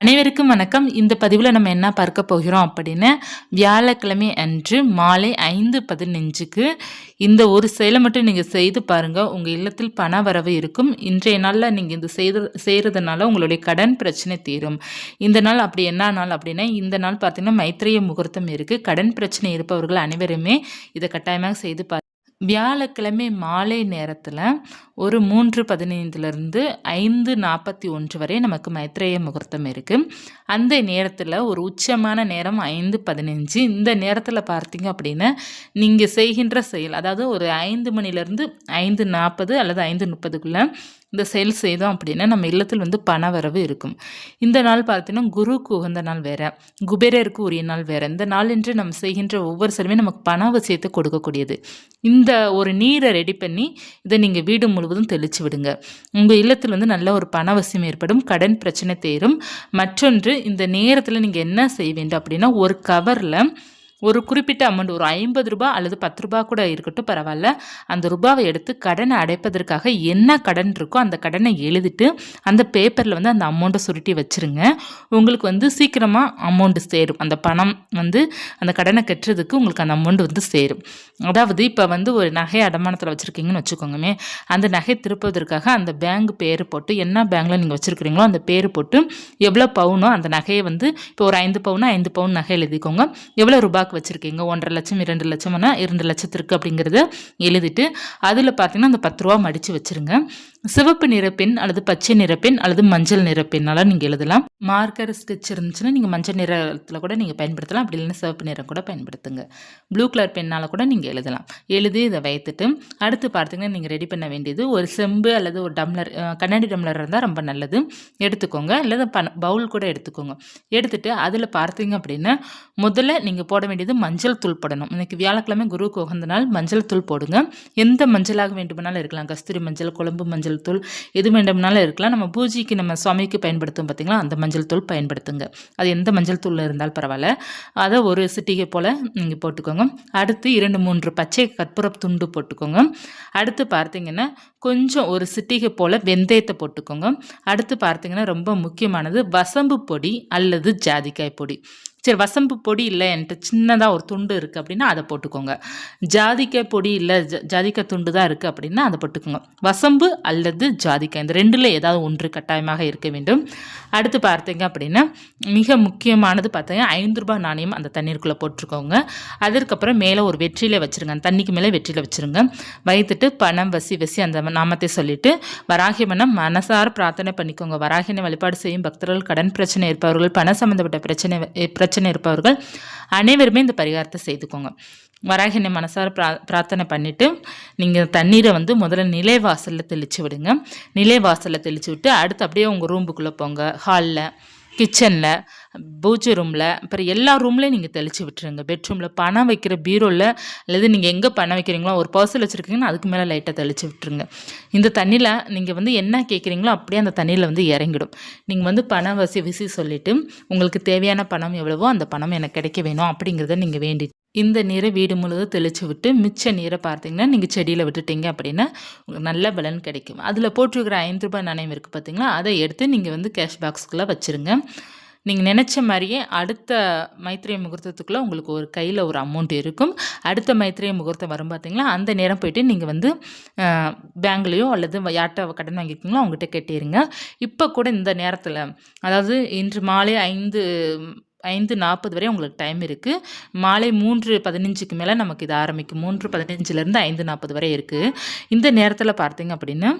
அனைவருக்கும் வணக்கம். இந்த பதிவில் நம்ம என்ன பார்க்க போகிறோம் அப்படின்னு வியாழக்கிழமை அன்று மாலை ஐந்து பதினஞ்சுக்கு இந்த ஒரு செயலை மட்டும் நீங்கள் செய்து பாருங்கள் உங்கள் இல்லத்தில் பண வரவு இருக்கும். இன்றைய நாளில் நீங்கள் இது செய்து செய்கிறதுனால உங்களுடைய கடன் பிரச்சனை தீரும். இந்த நாள் அப்படி என்ன நாள் அப்படின்னா இந்த நாள் பார்த்தீங்கன்னா மைத்திரிய முகூர்த்தம் இருக்குது கடன் பிரச்சனை இருப்பவர்கள் அனைவருமே இதை கட்டாயமாக செய்து பாரு வியாழக்கிழமை மாலை நேரத்தில் ஒரு மூன்று பதினைந்துலேருந்து ஐந்து நாற்பத்தி ஒன்று வரை நமக்கு மைத்ரேய முகூர்த்தம் இருக்குது அந்த நேரத்தில் ஒரு உச்சமான நேரம் ஐந்து பதினஞ்சு. இந்த நேரத்தில் பார்த்தீங்க அப்படின்னா நீங்கள் செய்கின்ற செயல் அதாவது ஒரு ஐந்து மணிலேருந்து ஐந்து நாற்பது அல்லது ஐந்து முப்பதுக்குள்ளே இந்த செயல் செய்தோம் அப்படின்னா நம்ம இல்லத்தில் வந்து பண வரவு இருக்கும். இந்த நாள் பார்த்தீங்கன்னா குருக்கு உகந்த நாள் வேறு குபேரருக்கு உரிய நாள் வேறு. இந்த நாள் என்று நம்ம செய்கின்ற ஒவ்வொரு செலவுமே நமக்கு பண அவசியத்தை கொடுக்கக்கூடியது. இந்த ஒரு நீரை ரெடி பண்ணி இதை நீங்கள் வீடு முழுவதும் தெளித்து விடுங்க. உங்கள் இல்லத்தில் வந்து நல்ல ஒரு பண அவசியம் ஏற்படும் கடன் பிரச்சனை தேரும். மற்றொன்று இந்த நேரத்தில் நீங்கள் என்ன செய்ய வேண்டும் அப்படின்னா ஒரு கவரில் ஒரு குறிப்பிட்ட அமௌண்ட் ஒரு ஐம்பது ரூபாய் அல்லது பத்து ரூபா கூட இருக்கட்டும் பரவாயில்ல. அந்த ரூபாவை எடுத்து கடனை அடைப்பதற்காக என்ன கடன் இருக்கோ அந்த கடனை எழுதிட்டு அந்த பேப்பரில் வந்து அந்த அமௌண்ட்டை சுருட்டி வச்சுருங்க. உங்களுக்கு வந்து சீக்கிரமாக அமௌண்ட்டு சேரும். அந்த பணம் வந்து அந்த கடனை கட்டுறதுக்கு உங்களுக்கு அந்த அமௌண்ட் வந்து சேரும். அதாவது இப்போ வந்து ஒரு நகை அடமானத்தில் வச்சுருக்கீங்கன்னு வச்சுக்கோங்கமே அந்த நகை திருப்பதற்காக அந்த பேங்க் பேர் போட்டு என்ன பேங்கில் நீங்கள் வச்சுருக்கிறீங்களோ அந்த பேர் போட்டு எவ்வளோ பவுனோ அந்த நகையை வந்து இப்போ ஒரு ஐந்து பவுனோ ஐந்து பவுன் நகை எழுதிக்கோங்க. எவ்வளோ ரூபாய்க்கு வச்சுருக்கீங்க ஒன்றரை லட்சம் இரண்டு லட்சம்னா இரண்டு லட்சத்திற்கு அப்படிங்கிறத எழுதிட்டு அதில் பார்த்தீங்கன்னா அந்த பத்து ரூபா மடித்து வச்சுருங்க. சிவப்பு நிறப்பெண் அல்லது பச்சை நிறப்பெண் அல்லது மஞ்சள் நிற நீங்கள் எழுதலாம். மார்க்கர் ஸ்கெட்ச் இருந்துச்சுன்னா நீங்கள் மஞ்சள் நிறத்தில் கூட நீங்கள் பயன்படுத்தலாம். அப்படி இல்லைன்னா சிவப்பு நிறம் கூட பயன்படுத்துங்க. ப்ளூ கலர் பெண்ணால் கூட நீங்கள் எழுதலாம். எழுதி இதை வைத்துட்டு அடுத்து பார்த்தீங்கன்னா நீங்கள் ரெடி பண்ண வேண்டியது ஒரு செம்பு அல்லது ஒரு டம்ளர் கண்ணாடி டம்ளர் இருந்தால் ரொம்ப நல்லது. எடுத்துக்கோங்க. அல்லது பண பவுல் கூட எடுத்துக்கோங்க. எடுத்துட்டு அதில் பார்த்தீங்க அப்படின்னா முதல்ல நீங்கள் போட வேண்டிய வேண்டியது மஞ்சள் தூள் போடணும். இன்றைக்கி வியாழக்கிழமை குருவுக்கு உகந்த நாள் மஞ்சள் தூள் போடுங்க. எந்த மஞ்சளாக வேண்டுமானாலும் இருக்கலாம். கஸ்தூரி மஞ்சள் குழம்பு மஞ்சள் தூள் எது வேண்டுமானாலும் இருக்கலாம். நம்ம பூஜைக்கு நம்ம சுவாமிக்கு பயன்படுத்தும் பார்த்திங்களா அந்த மஞ்சள் தூள் பயன்படுத்துங்க. அது எந்த மஞ்சள் தூள் இருந்தாலும் பரவாயில்ல. அதை ஒரு சிட்டிகை போல் நீங்கள் போட்டுக்கோங்க. அடுத்து இரண்டு மூன்று பச்சை கற்பூர துண்டு போட்டுக்கோங்க. அடுத்து பார்த்தீங்கன்னா கொஞ்சம் ஒரு சிட்டிகை போல் வெந்தயத்தை போட்டுக்கோங்க. அடுத்து பார்த்தீங்கன்னா ரொம்ப முக்கியமானது வசம்பு பொடி அல்லது ஜாதிக்காய் பொடி. சரி வசம்பு பொடி இல்லை என்கிட்ட சின்னதாக ஒரு துண்டு இருக்குது அப்படின்னா அதை போட்டுக்கோங்க. ஜாதிக்காய் பொடி இல்லை ஜாதிக்காய் துண்டு தான் இருக்குது அப்படின்னா அதை போட்டுக்கோங்க. வசம்பு அல்லது ஜாதிக்காய் இந்த ரெண்டில் ஏதாவது ஒன்று கட்டாயமாக இருக்க வேண்டும். அடுத்து பார்த்தீங்க அப்படின்னா மிக முக்கியமானது பார்த்தீங்கன்னா ஐந்து ரூபாய் நாணயம் அந்த தண்ணீருக்குள்ளே போட்டிருக்கோங்க அதற்கப்புறம் மேலே ஒரு வெற்றியில் வச்சுருங்க. அந்த தண்ணிக்கு மேலே வெற்றியில் வச்சுருங்க. வைத்துட்டு பணம் வசி வசி அந்த நாமத்தை சொல்லிவிட்டு வராகி மனம் மனசார பிரார்த்தனை பண்ணிக்கோங்க. வராகினை வழிபாடு செய்யும் பக்தர்கள் கடன் பிரச்சனை இருப்பவர்கள் பண சம்மந்தப்பட்ட பிரச்சனை பிரச்சனை இருப்பவர்கள் அனைவருமே இந்த பரிகாரத்தை செய்துக்கோங்க. வராகினை மனசார பிரா பிரார்த்தனை பண்ணிவிட்டு நீங்கள் தண்ணீரை வந்து முதல்ல நிலைவாசலில் தெளித்து விடுங்க. நிலைவாசலில் தெளித்து விட்டு அடுத்து அப்படியே உங்கள் ரூம்புக்குள்ளே போங்க. ஹாலில் கிச்சனில் பூஜை ரூமில் அப்புறம் எல்லா ரூம்லேயும் நீங்கள் தெளித்து விட்டுருங்க. பெட்ரூமில் பணம் வைக்கிற பீரோவில் அல்லது நீங்கள் எங்கே பணம் வைக்கிறீங்களோ ஒரு பர்சல் வச்சுருக்கீங்கன்னா அதுக்கு மேலே லைட்டாக தெளித்து விட்டுருங்க. இந்த தண்ணியில் நீங்கள் வந்து என்ன கேட்குறீங்களோ அப்படியே அந்த தண்ணியில் வந்து இறங்கிடும். நீங்கள் வந்து பணம் வசி விசி சொல்லிவிட்டு உங்களுக்கு தேவையான பணம் எவ்வளவோ அந்த பணம் எனக்கு கிடைக்க வேணும் அப்படிங்கிறத நீங்கள் வேண்டி இந்த நீரை வீடு முழுவதும் தெளித்து விட்டு மிச்ச நீரை பார்த்தீங்கன்னா நீங்கள் செடியில் விட்டுட்டீங்க அப்படின்னா உங்களுக்கு நல்ல பலன் கிடைக்கும். அதில் போட்டிருக்கிற ஐந்து ரூபாய் நாணயம் இருக்குது பார்த்தீங்களா அதை எடுத்து நீங்கள் வந்து கேஷ் பாக்ஸ்க்குள்ளே வச்சுருங்க. நீங்கள் நினச்ச மாதிரியே அடுத்த மைத்திரிய முகூர்த்தத்துக்குள்ளே உங்களுக்கு ஒரு கையில் ஒரு அமௌண்ட் இருக்கும். அடுத்த மைத்திரிய முகூர்த்தம் வரும் பார்த்தீங்களா அந்த நேரம் போயிட்டு நீங்கள் வந்து பேங்க்லேயோ அல்லது யார்கிட்ட கடன் வாங்கியிருக்கீங்களோ அவங்ககிட்ட கேட்டிருங்க. இப்போ கூட இந்த நேரத்தில் அதாவது இன்று மாலை ஐந்து ஐந்து நாற்பது வரை உங்களுக்கு டைம் இருக்குது மாலை மூன்று பதினஞ்சுக்கு மேலே நமக்கு இது ஆரம்பிக்கும். மூன்று பதினஞ்சுலேருந்து ஐந்து நாற்பது வரை இருக்குது இந்த நேரத்தில் பார்த்தீங்க அப்படின்னா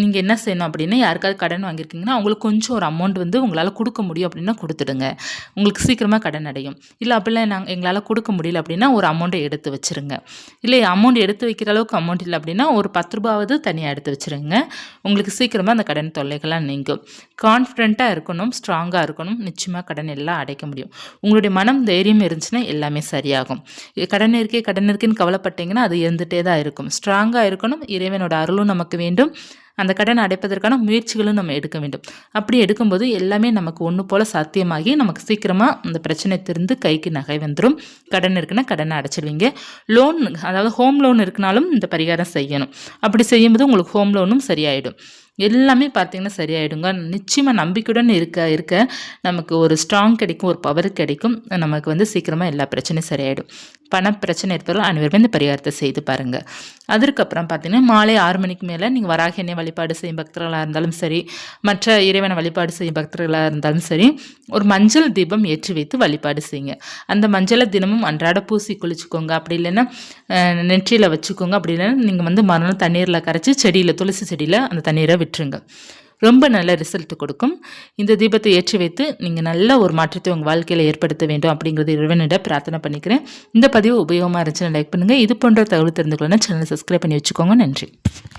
நீங்கள் என்ன செய்யணும் அப்படின்னா யாருக்காவது கடன் வாங்கியிருக்கீங்கன்னா அவங்களுக்கு கொஞ்சம் ஒரு அமௌண்ட் வந்து உங்களால் கொடுக்க முடியும் அப்படின்னா கொடுத்துடுங்க. உங்களுக்கு சீக்கிரமாக கடன் அடையும். இல்லை அப்படிலாம் நாங்கள் எங்களால் கொடுக்க முடியல அப்படின்னா ஒரு அமௌண்ட்டை எடுத்து வச்சுருங்க. இல்லை அமௌண்ட் எடுத்து வைக்கிற அளவுக்கு அமௌண்ட் இல்லை அப்படின்னா ஒரு பத்து ரூபாவது தனியாக எடுத்து வச்சுருங்க. உங்களுக்கு சீக்கிரமாக அந்த கடன் தொல்லைகள்லாம் நீங்கும். கான்ஃபிடென்ட்டாக இருக்கணும் ஸ்ட்ராங்காக இருக்கணும். நிச்சயமாக கடன் எல்லாம் அடைக்க முடியும். முடியும். உங்களுடைய மனம் தைரியம் இருந்துச்சுன்னா எல்லாமே சரியாகும். கடன் இருக்கே கடன் இருக்குன்னு கவலைப்பட்டீங்கன்னா அது இருந்துகிட்டே தான் இருக்கும். ஸ்ட்ராங்காக இருக்கணும். இறைவனோட அருளும் நமக்கு வேண்டும். அந்த கடனை அடைப்பதற்கான முயற்சிகளும் நம்ம எடுக்க வேண்டும். அப்படி எடுக்கும்போது எல்லாமே நமக்கு ஒன்று போல் சாத்தியமாகி நமக்கு சீக்கிரமாக அந்த பிரச்சனை திருந்து கைக்கு நகை வந்துடும் கடன் இருக்குன்னா கடனை அடைச்சிடுவீங்க. லோன் அதாவது ஹோம் லோன் இருக்குனாலும் இந்த பரிகாரம் செய்யணும். அப்படி செய்யும்போது உங்களுக்கு ஹோம் லோனும் சரியாயிடும். எல்லாமே பார்த்தீங்கன்னா சரியாயிடுங்க. நிச்சயமாக நம்பிக்கையுடன் இருக்க இருக்க நமக்கு ஒரு ஸ்ட்ராங் கிடைக்கும் ஒரு பவர் கிடைக்கும். நமக்கு வந்து சீக்கிரமாக எல்லா பிரச்சனையும் சரியாயிடும். பண பிரச்சனை இருப்பவர்கள் அனைவருமே இந்த பரிகாரத்தை செய்து பாருங்கள் அதற்கப்புறம் பார்த்தீங்கன்னா மாலை ஆறு மணிக்கு மேலே நீங்கள் வராக எண்ணெய் வழிபாடு செய்யும் பக்தர்களாக இருந்தாலும் சரி மற்ற இறைவனை வழிபாடு செய்யும் பக்தர்களாக இருந்தாலும் சரி ஒரு மஞ்சள் தீபம் ஏற்றி வைத்து வழிபாடு செய்யுங்க. அந்த மஞ்சளை தினமும் அன்றாட பூசி குளிச்சுக்கோங்க. அப்படி இல்லைன்னா நெற்றியில் வச்சுக்கோங்க. அப்படி இல்லைன்னா நீங்கள் வந்து மறுநாள் தண்ணீரில் கரைச்சி செடியில் துளசி செடியில் அந்த தண்ணீரை விட்டுருங்க. ரொம்ப நல்ல ரிசல்ட் கொடுக்கும். இந்த தீபத்தை ஏற்றி வைத்து நீங்கள் நல்ல ஒரு மாற்றத்தை உங்கள் வாழ்க்கையில் ஏற்படுத்த வேண்டும் அப்படிங்கிறது இறைவனிடம் பிரார்த்தனை பண்ணிக்கிறேன். இந்த பதிவு உபயோகமாக இருந்துச்சுன்னா லைக் பண்ணுங்கள் இது போன்ற தகவல் தெரிந்து கொள்ளணும் சேனலை சப்ஸ்கிரைப் பண்ணி வச்சுக்கோங்க. நன்றி.